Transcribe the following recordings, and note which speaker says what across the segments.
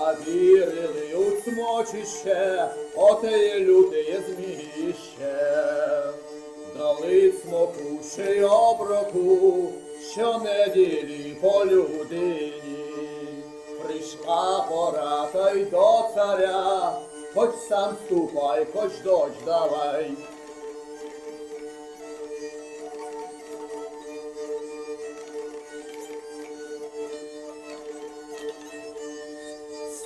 Speaker 1: Вірили у смочище, оте люте зміще. Дали смоку ще й оброку, щонеділі по людині. Прийшла пора та й до царя, хоч сам ступай, хоч дощ давай.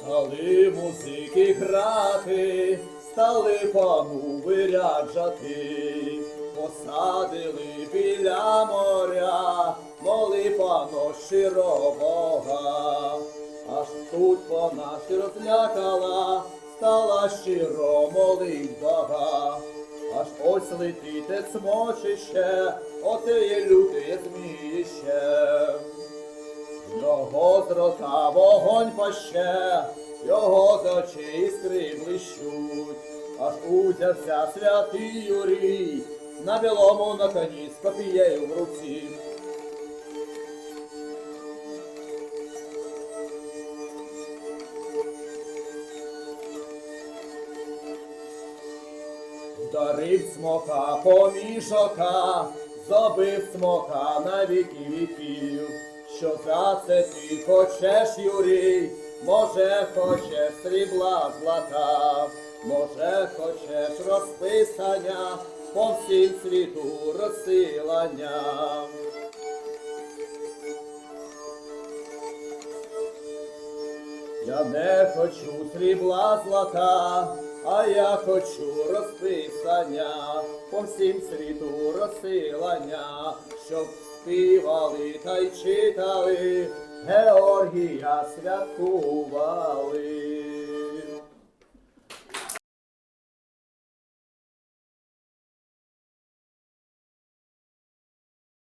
Speaker 1: Стали музики грати, стали пану виряджати, посадили біля моря, моли пано щиробога, аж тут вона розлякала, стала щиро молить Бога. Аж ось летите смочище, оте є люте зміще. Його з вогонь паще, його з очей іскри блищуть, аж узявся святий Юрій, на білому на коні з копією в руці. Вдарив смока помішока, забив смока на віки віків. Що за це ти хочеш, Юрій? Може, хочеш срібла злата, може, хочеш розписання по всім світу розсилання. Я не хочу срібла злата, а я хочу розписання по всім світу розсилання, щоб співали та й читали, Георгія святкували.